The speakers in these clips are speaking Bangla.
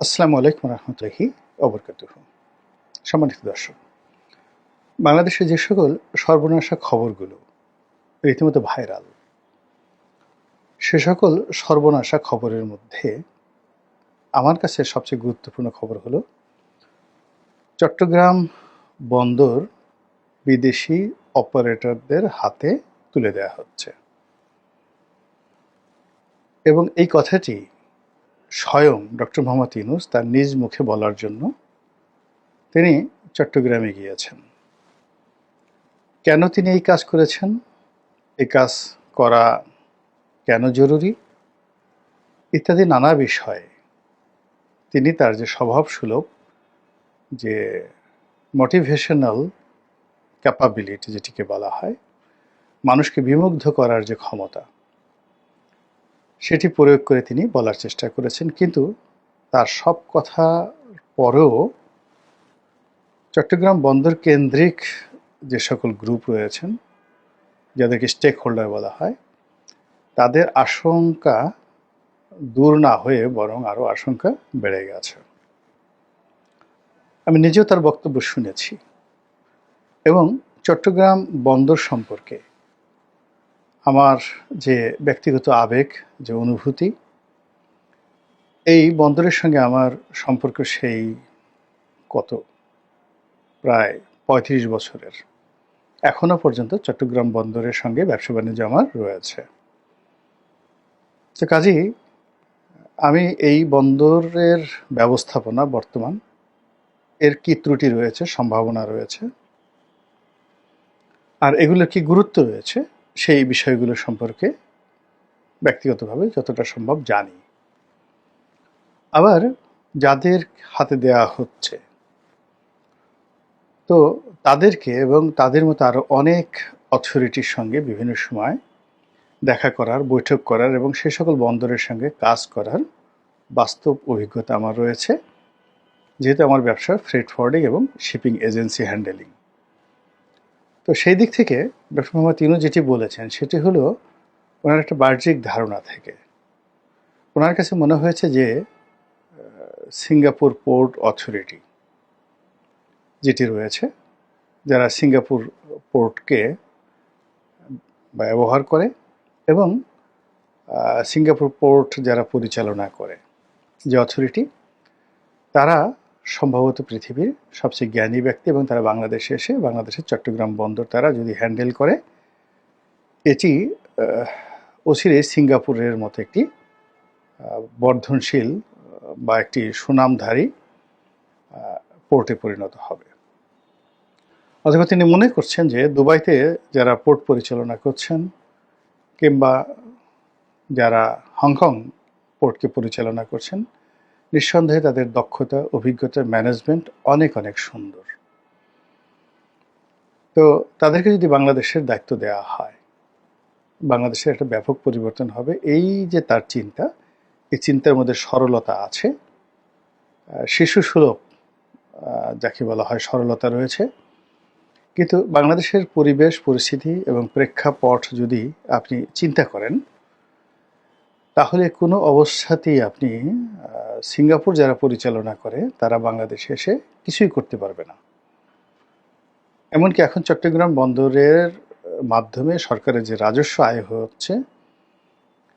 আসসালামু আলাইকুম রহমতুল্লাহি অবরকাতুহ সম্মানিত দর্শক বাংলাদেশে যে সকল সর্বনাশা খবরগুলো, রীতিমতো ভাইরাল, সে সকল সর্বনাশা খবরের মধ্যে আমার কাছে সবচেয়ে গুরুত্বপূর্ণ খবর হলো, চট্টগ্রাম বন্দর বিদেশি অপারেটরদের হাতে তুলে দেওয়া হচ্ছে। এবং এই কথাটি স্বয়ং ডক্টর মোহাম্মদ ইউনুস তার নিজ মুখে বলার জন্য তিনি চট্টগ্রামে গিয়েছেন। কেন তিনি এই কাজ করেছেন? এই কাজ করা কেন জরুরি? ইত্যাদি নানা বিষয়ে। তিনি তার যে স্বভাব সুলভ যে মোটিভেশনাল ক্যাপাবিলিটি যেটিকে বলা হয়, মানুষকে বিমুগ্ধ করার যে ক্ষমতা সেটি প্রয়োগ করে তিনি বলার চেষ্টা করেছেন। কিন্তু তার সব কথা পরেও চট্টগ্রাম বন্দর কেন্দ্রিক যে সকল গ্রুপ রয়েছেন, যাদেরকে স্টেক হোল্ডার বলা হয়, তাদের আশঙ্কা দূর না হয়ে বরং আরও আশঙ্কা বেড়ে গেছে। আমি নিজেও তার বক্তব্য শুনেছি এবং চট্টগ্রাম বন্দর সম্পর্কে আমার যে ব্যক্তিগত আবেগ, যে অনুভূতি, এই বন্দরের সঙ্গে আমার সম্পর্ক সেই কত? প্রায় পঁয়ত্রিশ বছরের। এখনও পর্যন্ত চট্টগ্রাম বন্দরের সঙ্গে ব্যবসা বাণিজ্য আমার রয়েছে। তো কাজেই আমি এই বন্দরের ব্যবস্থাপনা বর্তমান, এর কি ত্রুটি রয়েছে, সম্ভাবনা রয়েছে? আর এগুলোর কি গুরুত্ব রয়েছে? সেই বিষয়গুলো সম্পর্কে ব্যক্তিগতভাবে যতটা সম্ভব জানি। আবার যাদের হাতে দেয়া হচ্ছে, তো তাদেরকে এবং তাদের মতো আরও অনেক অথরিটির সঙ্গে বিভিন্ন সময় দেখা করার, বৈঠক করার এবং সে সকল বন্দরের সঙ্গে কাজ করার বাস্তব অভিজ্ঞতা আমার রয়েছে। যেহেতু আমার ব্যবসা ফ্রেড ফরওয়ার্ডিং এবং শিপিং এজেন্সি হ্যান্ডেলিং। তো সেই দিক থেকে ডক্টর মোহাম্মদ ইনু যেটি বলেছেন, সেটি হলো ওনার একটা বাহ্যিক ধারণা থেকে। ওনার কাছে মনে হয়েছে যে সিঙ্গাপুর পোর্ট অথরিটি যেটি রয়েছে, যারা সিঙ্গাপুর পোর্টকে ব্যবহার করে এবং সিঙ্গাপুর পোর্ট যারা পরিচালনা করে, যে অথরিটি, তারা সম্ভবত পৃথিবীর সবচেয়ে জ্ঞানী ব্যক্তি এবং তারা বাংলাদেশে এসে বাংলাদেশের চট্টগ্রাম বন্দর তারা যদি হ্যান্ডেল করে, এটি অচিরে সিঙ্গাপুরের মতো একটি বর্ধনশীল বা একটি সুনামধারী পোর্টে পরিণত হবে। অথবা তিনি মনে করছেন যে দুবাইতে যারা পোর্ট পরিচালনা করছেন কিংবা যারা হংকং পোর্টকে পরিচালনা করছেন নিঃসন্দেহে তাদের দক্ষতা, অভিজ্ঞতা ম্যানেজমেন্ট অনেক অনেক সুন্দর। তো তাদেরকে যদি বাংলাদেশের দায়িত্ব দেওয়া হয় বাংলাদেশের একটা ব্যাপক পরিবর্তন হবে, এই যে তার চিন্তা, এই চিন্তার মধ্যে সরলতা আছে। শিশু সুলভ যাকে বলা হয় সরলতা রয়েছে। কিন্তু বাংলাদেশের পরিবেশ, পরিস্থিতি এবং প্রেক্ষাপট যদি আপনি চিন্তা করেন তাহলে কোনো অবস্থাতেই আপনি সিঙ্গাপুর যারা পরিচালনা করে, তারা বাংলাদেশে এসে কিছুই করতে পারবে না। এমনকি এখন চট্টগ্রাম বন্দরের মাধ্যমে সরকারের যে রাজস্ব আয় হচ্ছে,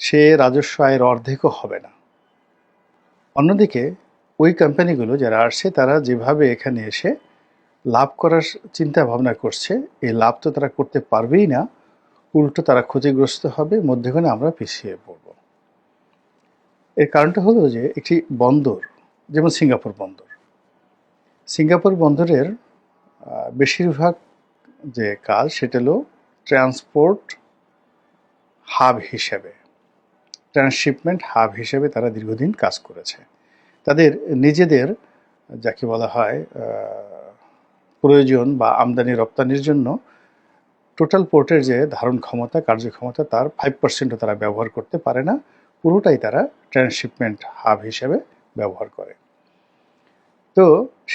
সে রাজস্ব আয়ের অর্ধেকও হবে না। অন্যদিকে, ওই কোম্পানিগুলো যারা আসছে, তারা যেভাবে এখানে এসে লাভ করার চিন্তা ভাবনা করছে, এই লাভ তো তারা করতে পারবেই না, উল্টো তারা ক্ষতিগ্রস্ত হবে, মধ্যেখানে আমরা পিছিয়ে পড়ব। এর কারণটা হলো যে একটি বন্দর, যেমন সিঙ্গাপুর বন্দর। সিঙ্গাপুর বন্দরের বেশিরভাগ যে কাজ সেটা হলো ট্রান্সপোর্ট হাব হিসেবে, ট্রান্সশিপমেন্ট হাব হিসেবে তারা দীর্ঘদিন কাজ করেছে। তাদের নিজেদের, যাকে বলা হয় প্রয়োজন বা আমদানি রপ্তানির জন্য টোটাল পোর্টের যে ধারণ ক্ষমতা, কার্যক্ষমতা, তার ফাইভ পার্সেন্টও তারা ব্যবহার করতে পারে না। পুরোটাই তারা ট্রান্সশিপমেন্ট হাব হিসেবে ব্যবহার করে। তো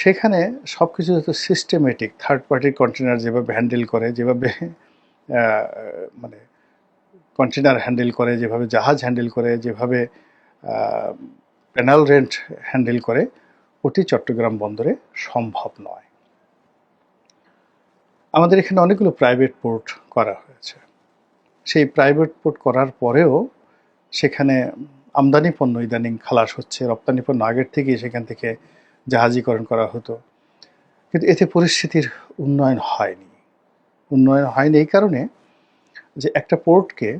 সেখানে সব কিছু যত সিস্টেমেটিক থার্ড পার্টির কন্টেনার যেভাবে হ্যান্ডেল করে, যেভাবে মানে কন্টেনার হ্যান্ডেল করে, যেভাবে জাহাজ হ্যান্ডেল করে, যেভাবে প্যানাল রেন্ট হ্যান্ডেল করে, ওটি চট্টগ্রাম বন্দরে সম্ভব নয়। আমাদের এখানে অনেকগুলো প্রাইভেট পোর্ট করা হয়েছে। সেই প্রাইভেট পোর্ট করার পরেও সেখানে আমদানি পণ্য ইদানিং খালাস হচ্ছে, রপ্তানি পণ্য আগের থেকেই সেখান থেকে জাহাজীকরণ করা হতো। কিন্তু এতে পরিস্থিতির উন্নয়ন হয়নি। উন্নয়ন হয়নি এই কারণে যে একটা পোর্টকে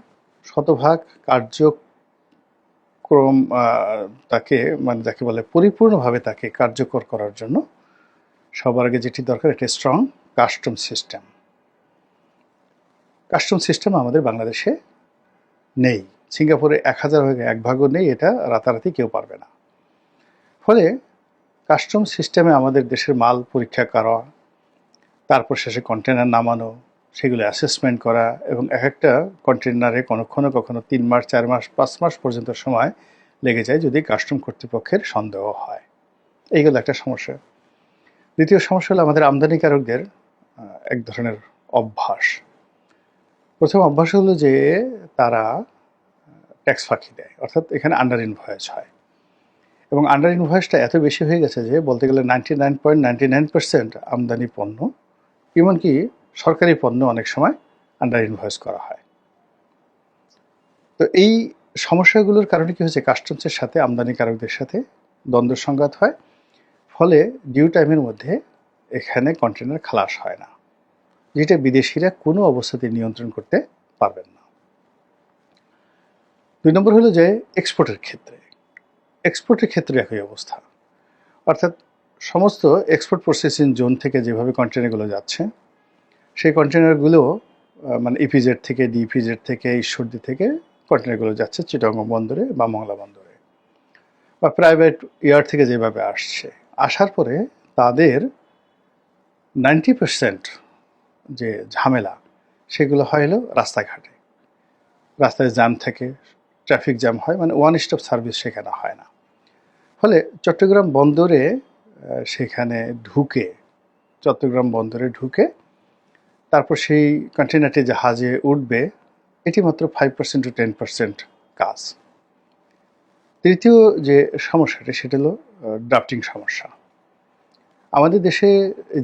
শতভাগ কার্যক্রম তাকে মানে যাকে বলে পরিপূর্ণভাবে তাকে কার্যকর করার জন্য সবার আগে যেটি দরকার একটা strong custom system custom system আমাদের বাংলাদেশে নেই। সিঙ্গাপুরে এক হাজার ভাগে এক ভাগও নেই, এটা রাতারাতি কেউ পারবে না। ফলে কাস্টম সিস্টেমে আমাদের দেশের মাল পরীক্ষা করা তারপর শেষে কন্টেনার নামানো, সেগুলো অ্যাসেসমেন্ট করা এবং এক একটা কন্টেনারে কখনো কখনো তিন মাস, চার মাস, পাঁচ মাস পর্যন্ত সময় লেগে যায় যদি কাস্টম কর্তৃপক্ষের সন্দেহ হয়। এইগুলো একটা সমস্যা। দ্বিতীয় সমস্যা হলো আমাদের আমদানিকারকদের এক ধরনের অভ্যাস। প্রথম অভ্যাস হলো যে তারা ট্যাক্স ফাঁকি দেয়, অর্থাৎ এখানে আন্ডার ইনভয়েস হয়। এবং আন্ডার ইনভয়েসটা এত বেশি হয়ে গেছে যে বলতে গেলে ninety nine point ninety nine percent আমদানি পণ্য, এমনকি সরকারি পণ্য অনেক সময় আন্ডার ইনভয়েস করা হয়। তো এই সমস্যাগুলোর কারণে কি হয়েছে? কাস্টমসের সাথে আমদানিকারকদের সাথে দ্বন্দ্ব সংঘাত হয়, ফলে ডিউ টাইমের মধ্যে এখানে কন্টেনার খালাস হয় না, যেটা বিদেশিরা কোনো অবস্থাতে নিয়ন্ত্রণ করতে পারবেন না। দুই নম্বর হলো যে এক্সপোর্টের ক্ষেত্রে। এক্সপোর্টের ক্ষেত্রে একই অবস্থা। অর্থাৎ সমস্ত এক্সপোর্ট প্রসেসিং জোন থেকে যেভাবে কন্টেনারগুলো যাচ্ছে, সেই কন্টেনারগুলো মানে ইপিজেড থেকে ডিপিজেড থেকে, ঈশ্বরদী থেকে কন্টেনারগুলো যাচ্ছে চিটং বন্দরে বা মংলা বন্দরে। বা প্রাইভেট ইয়ার থেকে যেভাবে আসছে। আসার পরে তাদের নাইনটি পার্সেন্ট যে ঝামেলা, সেগুলো হয় হলো রাস্তাঘাটে। রাস্তায় জ্যাম থাকে ট্রাফিক জ্যাম হয় মানে ওয়ান স্টপ সার্ভিস সেখানে হয় না। ফলে চট্টগ্রাম বন্দরে সেখানে ঢুকে, চট্টগ্রাম বন্দরে ঢুকে, তারপর সেই কন্টেনারটি জাহাজে উঠবে, এটি মাত্র five percent to ten percent কাজ। তৃতীয় যে সমস্যাটি, সেটা হলো ড্রাফটিং সমস্যা। আমাদের দেশে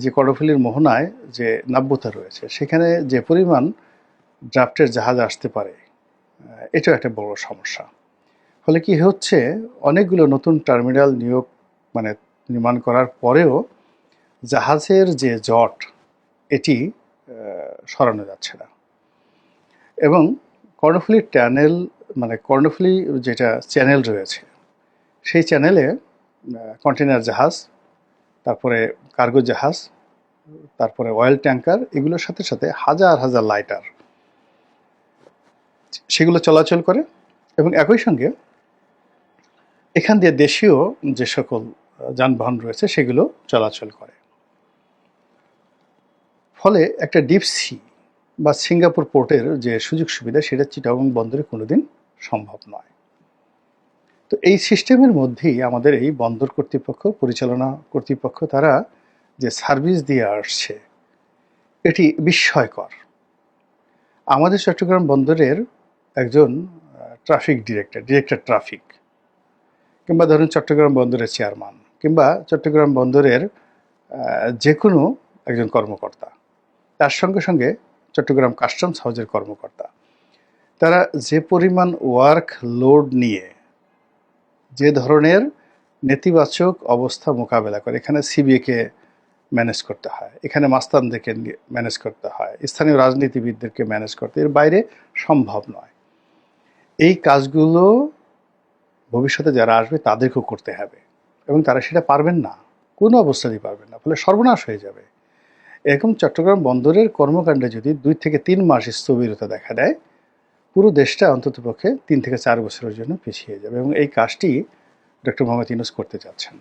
যে কর্ণফুলীর মোহনায় যে নাব্যতা রয়েছে, সেখানে যে পরিমাণ ড্রাফটের জাহাজ আসতে পারে এটাও একটা বড় সমস্যা। ফলে কি হচ্ছে, অনেকগুলো নতুন টার্মিনাল নিয়োগ মানে নির্মাণ করার পরেও জাহাজের যে জট, এটি সরানো যাচ্ছে না। এবং কর্ণফুলী ট্যানেল মানে কর্ণফুলি যেটা চ্যানেল রয়েছে, সেই চ্যানেলে কন্টেনার জাহাজ, তারপরে কার্গো জাহাজ, তারপরে অয়েল ট্যাঙ্কার, এগুলোর সাথে সাথে হাজার হাজার লাইটার সেগুলো চলাচল করে এবং একই সঙ্গে এখান দিয়ে দেশীয় যে সকল যানবাহন রয়েছে সেগুলো চলাচল করে। ফলে একটা ডিপ সি বা সিঙ্গাপুর পোর্টের যে সুযোগ সুবিধা সেটা চিটাগং বন্দরে কোনোদিন সম্ভব নয়। তো এই সিস্টেমের মধ্যেই আমাদের এই বন্দর কর্তৃপক্ষ, পরিচালনা কর্তৃপক্ষ, তারা যে সার্ভিস দিয়ে আসছে, এটি বিস্ময়কর। আমাদের চট্টগ্রাম বন্দরের একজন ট্রাফিক ডিরেক্টর ডিরেক্টর ট্রাফিক কিংবা ধরুন চট্টগ্রাম বন্দরের চেয়ারম্যান কিংবা চট্টগ্রাম বন্দরের যে কোনো একজন কর্মকর্তা। তার সঙ্গে সঙ্গে চট্টগ্রাম কাস্টমস হাউজের কর্মকর্তা। তারা যে পরিমাণ ওয়ার্ক লোড নিয়ে যে ধরনের নেতিবাচক অবস্থা মোকাবেলা করে, এখানে সিবিএকে ম্যানেজ করতে হয়, এখানে মাস্তানদেরকে ম্যানেজ করতে হয়, স্থানীয় রাজনীতিবিদদেরকে ম্যানেজ করতে এর বাইরে সম্ভব নয়। এই কাজগুলো ভবিষ্যতে যারা আসবে তাদেরকেও করতে হবে। এবং তারা সেটা পারবেন না। কোনো অবস্থাতেই পারবেন না। ফলে সর্বনাশ হয়ে যাবে। এরকম চট্টগ্রাম বন্দরের কর্মকাণ্ডে যদি দুই থেকে তিন মাস স্থবিরতা দেখা দেয়, পুরো দেশটা অন্ততপক্ষে তিন থেকে চার বছরের জন্য পিছিয়ে যাবে। এবং এই কাজটি ডক্টর মোহাম্মদ ইউনুস করতে চাচ্ছেন।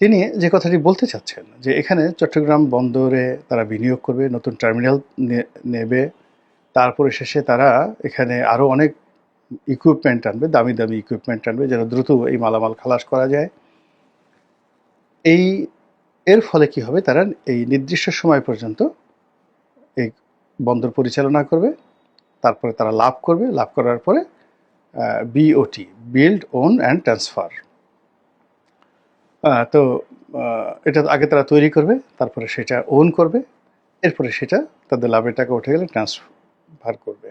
তিনি যে কথাটি বলতে চাচ্ছেন, যে এখানে চট্টগ্রাম বন্দরে তারা বিনিয়োগ করবে, নতুন টার্মিনাল নেবে তারপরে শেষে তারা এখানে আরও অনেক ইকুইপমেন্ট আনবে, দামি দামি ইকুইপমেন্ট আনবে, যেন দ্রুত এই মালামাল খালাস করা যায়। এই, এর ফলে কি হবে? তারা এই নির্দিষ্ট সময় পর্যন্ত এই বন্দর পরিচালনা করবে, তারপরে তারা লাভ করবে। লাভ করার পরে BOT build own and transfer তো এটা আগে তারা তৈরি করবে, তারপরে সেটা ওন করবে, এরপরে সেটা তাদের লাভের টাকা উঠে গেলে ট্রান্সফার করবে।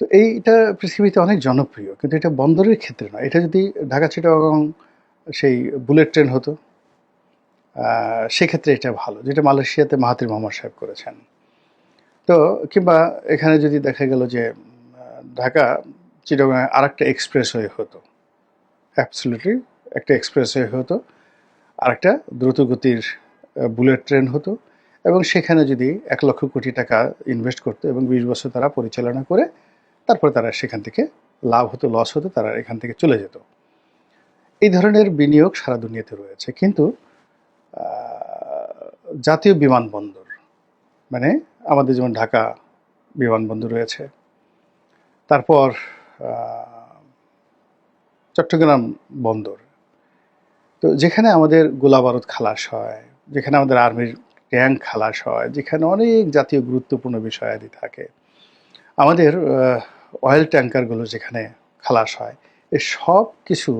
তো এইটা পৃথিবীতে অনেক জনপ্রিয়, কিন্তু এটা বন্দরের ক্ষেত্রে নয়। এটা যদি ঢাকা, চিটাগং সেই বুলেট ট্রেন হতো সেক্ষেত্রে এটা ভালো, যেটা মালয়েশিয়াতে মাহাতির মোহাম্মদ সাহেব করেছেন। তো কিংবা এখানে যদি দেখা গেল যে ঢাকা, চিটাগং আর একটা এক্সপ্রেসওয়ে হতো, অ্যাবসলিউটলি একটা এক্সপ্রেসওয়ে হতো আর একটা দ্রুতগতির বুলেট ট্রেন হতো এবং সেখানে যদি এক লক্ষ কোটি টাকা ইনভেস্ট করতো এবং বিশ বছর তারা পরিচালনা করে, তারপর তারা সেখান থেকে লাভ হতো লস হতো, তারা এখান থেকে চলে যেত। এই ধরনের বিনিয়োগ সারা দুনিয়াতে রয়েছে। কিন্তু জাতীয় বিমানবন্দর মানে আমাদের যেমন ঢাকা বিমানবন্দর রয়েছে, তারপর চট্টগ্রাম বন্দর। তো যেখানে আমাদের গোলা বারুদ খালাস হয়, যেখানে আমাদের আর্মির ট্যাঙ্ক খালাস হয়, যেখানে অনেক জাতীয় গুরুত্বপূর্ণ বিষয়াদি থাকে। আমাদের অয়েল ট্যাঙ্কারগুলো যেখানে খালাস হয়, এ সব কিছু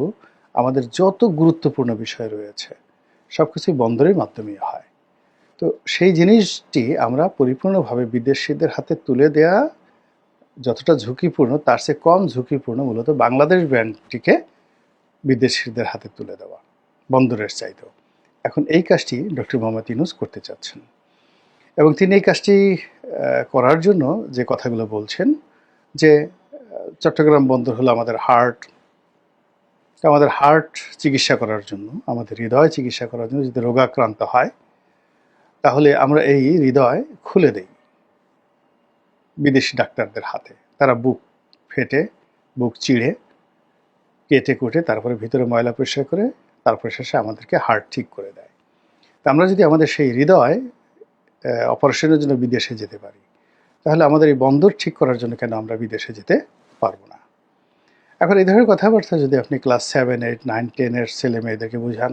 আমাদের যত গুরুত্বপূর্ণ বিষয় রয়েছে, সব কিছুই বন্দরের মাধ্যমেই হয়। তো সেই জিনিসটি আমরা পরিপূর্ণভাবে বিদেশিদের হাতে তুলে দেয়া যতটা ঝুঁকিপূর্ণ, তার চেয়ে কম ঝুঁকিপূর্ণ মূলত বাংলাদেশ ব্র্যান্ডটিকে বিদেশিদের হাতে তুলে দেওয়া, বন্দরের চাইতেও। এখন এই কাজটি ডক্টর মোহাম্মদ ইউনুস করতে চাচ্ছেন। এবং তিনি এই কাজটি করার জন্য যে কথাগুলো বলছেন, যে চট্টগ্রাম বন্দর হলো আমাদের হার্ট আমাদের হার্ট চিকিৎসা করার জন্য, আমাদের হৃদয় চিকিৎসা করার জন্য যদি রোগাক্রান্ত হয়, তাহলে আমরা এই হৃদয় খুলে দেই বিদেশি ডাক্তারদের হাতে। তারা বুক ফেটে, বুক চিড়ে, কেটে কুটে, তারপরে ভিতরে ময়লা পরিষ্কার করে তারপরে শেষে আমাদেরকে হার্ট ঠিক করে দেয়। তা আমরা যদি আমাদের সেই হৃদয় অপারেশনের জন্য বিদেশে যেতে পারি, তাহলে আমাদের এই বন্দর ঠিক করার জন্য কেন আমরা বিদেশে যেতে পারব না? এখন এই ধরনের কথাবার্তা যদি আপনি ক্লাস সেভেন এইট নাইন টেনের ছেলে মেয়েদেরকে বুঝান,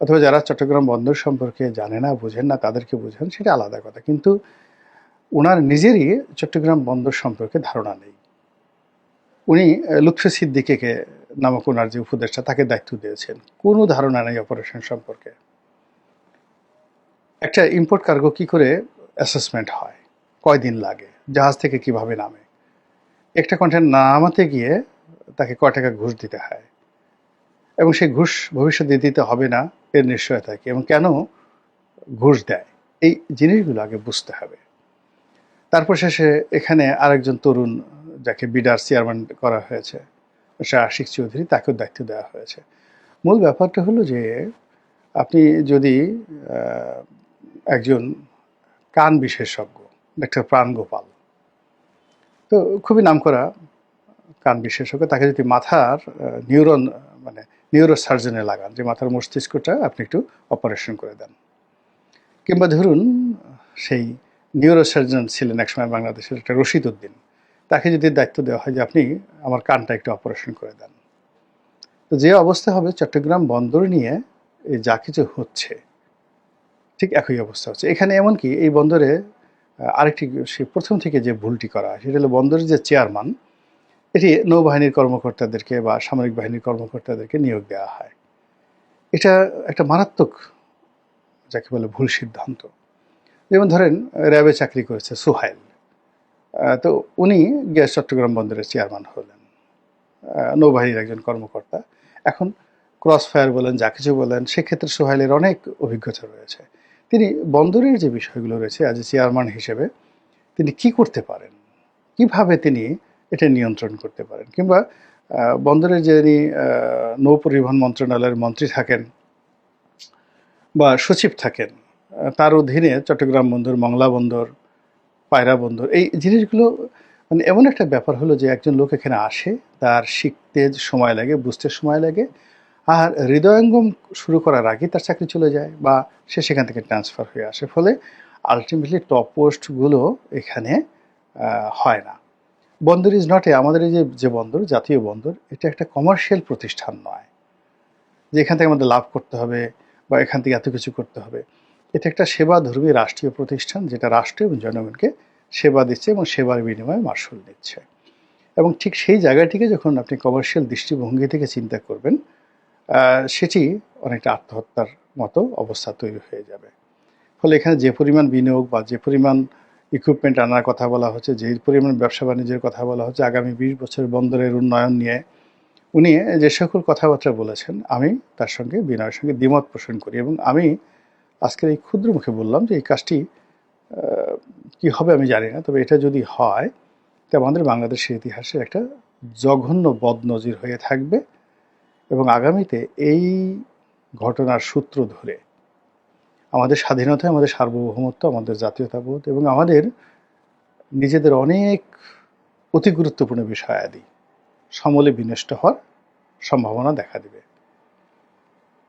অথবা যারা চট্টগ্রাম বন্দর সম্পর্কে জানে না, বুঝেন না, তাদেরকে বুঝান, সেটা আলাদা কথা। কিন্তু ওনার নিজেরই চট্টগ্রাম বন্দর সম্পর্কে ধারণা নেই। উনি লুৎফে সিদ্দিকেকে নামক ওনার যে উপদেষ্টা, তাকে দায়িত্ব দিয়েছেন। কোনো ধারণা নেই অপারেশন সম্পর্কে। একটা ইম্পোর্ট কার্গো কি করে অ্যাসেসমেন্ট হয়? কয়দিন লাগে? জাহাজ থেকে কীভাবে নামে? একটা কন্টেন্ট নামাতে গিয়ে তাকে কয় টাকা ঘুষ দিতে হয়? এবং সেই ঘুষ ভবিষ্যতে দিতে হবে না, এর নিশ্চয়তা কি? এবং কেন ঘুষ দেয়? এই জিনিসগুলো আগে বুঝতে হবে। তারপর শেষে এখানে আরেকজন তরুণ, যাকে বিডার চেয়ারম্যান করা হয়েছে আশিক চৌধুরী তাকেও দায়িত্ব দেওয়া হয়েছে। মূল ব্যাপারটা হলো যে, আপনি যদি একজন কান বিশেষজ্ঞ, ডাক্তার প্রাণ গোপাল, তো খুবই নামকরা কান বিশেষজ্ঞ, তাকে যদি মাথার নিউরন মানে নিউরো সার্জনে লাগান, যে মাথার মস্তিষ্কটা আপনি একটু অপারেশন করে দেন। কিংবা ধরুন, সেই নিউরো সার্জন ছিলেন, একসময় বাংলাদেশের একটা রশিদ উদ্দিন তাকে যদি দায়িত্ব দেওয়া হয় যে আপনি আমার কানটা একটু অপারেশন করে দেন। তো যে অবস্থা হবে চট্টগ্রাম বন্দর নিয়ে এই যা কিছু হচ্ছে, ঠিক একই অবস্থা হচ্ছে। এখানে এমনকি এই বন্দরে আরেকটি সে প্রথম থেকে যে ভুলটি করা হয়, সেটা হলো বন্দরের যে চেয়ারম্যান, এটি নৌবাহিনীর কর্মকর্তাদেরকে বা সামরিক বাহিনীর কর্মকর্তাদেরকে নিয়োগ দেওয়া হয়। এটা একটা মারাত্মক, যাকে বলে ভুল সিদ্ধান্ত। যেমন ধরেন, র্যাবে চাকরি করেছে সুহাইল। তো উনি গ্যাস চট্টগ্রাম বন্দরের চেয়ারম্যান হলেন। নৌবাহিনীর একজন কর্মকর্তা। এখন ক্রস ফায়ার বলেন যা কিছু বলেন সেক্ষেত্রে সোহাইলের অনেক অভিজ্ঞতা রয়েছে। তিনি বন্দরের যে বিষয়গুলো রয়েছে আজ চেয়ারম্যান হিসেবে তিনি কি করতে পারেন? কীভাবে তিনি এটা নিয়ন্ত্রণ করতে পারেন? কিংবা আহ, বন্দরে যিনি নৌ পরিবহন মন্ত্রণালয়ের মন্ত্রী থাকেন বা সচিব থাকেন তার অধীনে চট্টগ্রাম বন্দর মংলা বন্দর পায়রা বন্দর। এই জিনিসগুলো মানে এমন একটা ব্যাপার হলো যে একজন লোক এখানে আসে, তার শিখতে সময় লাগে, বুঝতে সময় লাগে, আর হৃদয়ঙ্গম শুরু করার আগে তার চাকরি চলে যায় বা সে সেখান থেকে ট্রান্সফার হয়ে আসে। ফলে আলটিমেটলি টপ পোস্টগুলো এখানে হয় না। বন্দর ইজ নট এ আমাদের এই যে যে বন্দর, জাতীয় বন্দর, এটা একটা কমার্শিয়াল প্রতিষ্ঠান নয়। যে এখান থেকে আমাদের লাভ করতে হবে বা এখান থেকে এত কিছু করতে হবে। এটা একটা সেবাধর্মী রাষ্ট্রীয় প্রতিষ্ঠান যেটা রাষ্ট্র এবং জনগণকে সেবা দিচ্ছে এবং সেবার বিনিময়ে মাসুল নিচ্ছে। এবং ঠিক সেই জায়গাটিকে যখন আপনি কমার্শিয়াল দৃষ্টিভঙ্গি থেকে চিন্তা করবেন সেটি অনেকটা আত্মহত্যার মতো অবস্থা তৈরি হয়ে যাবে। ফলে এখানে যে পরিমাণ বিনিয়োগ বা যে পরিমাণ ইকুইপমেন্ট আনার কথা বলা হচ্ছে, যে পরিমাণ ব্যবসা বাণিজ্যের কথা বলা হচ্ছে, আগামী বিশ বছর বন্দরের উন্নয়ন নিয়ে, উনি যে সকল কথাবার্তা বলেছেন, আমি তার সঙ্গে, বিনয়ের সঙ্গে দ্বিমত পোষণ করি এবং আমি আজকের এই ক্ষুদ্র মুখে বললাম যে এই কাজটি কি হবে আমি জানি না, তবে এটা যদি হয়, তা আমাদের বাংলাদেশের ইতিহাসে একটা জঘন্য বদনজির হয়ে থাকবে এবং আগামীতে এই ঘটনার সূত্র ধরে আমাদের স্বাধীনতা, আমাদের সার্বভৌমত্ব, আমাদের জাতীয়তাবোধ এবং আমাদের নিজেদের অনেক অতি গুরুত্বপূর্ণ বিষয়াদি, সমলে বিনষ্ট হওয়ার সম্ভাবনা দেখা দিবে।